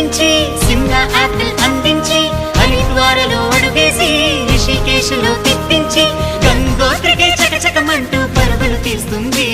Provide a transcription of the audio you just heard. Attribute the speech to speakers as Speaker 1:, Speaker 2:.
Speaker 1: అందించి సింహ ఆపిల్ అందించి హరిద్వారలో అడుగేసి ఋషికేశులో తిప్పించి గంగోత్రికే చకచకమంటూ పరుగులు తీస్తుంది.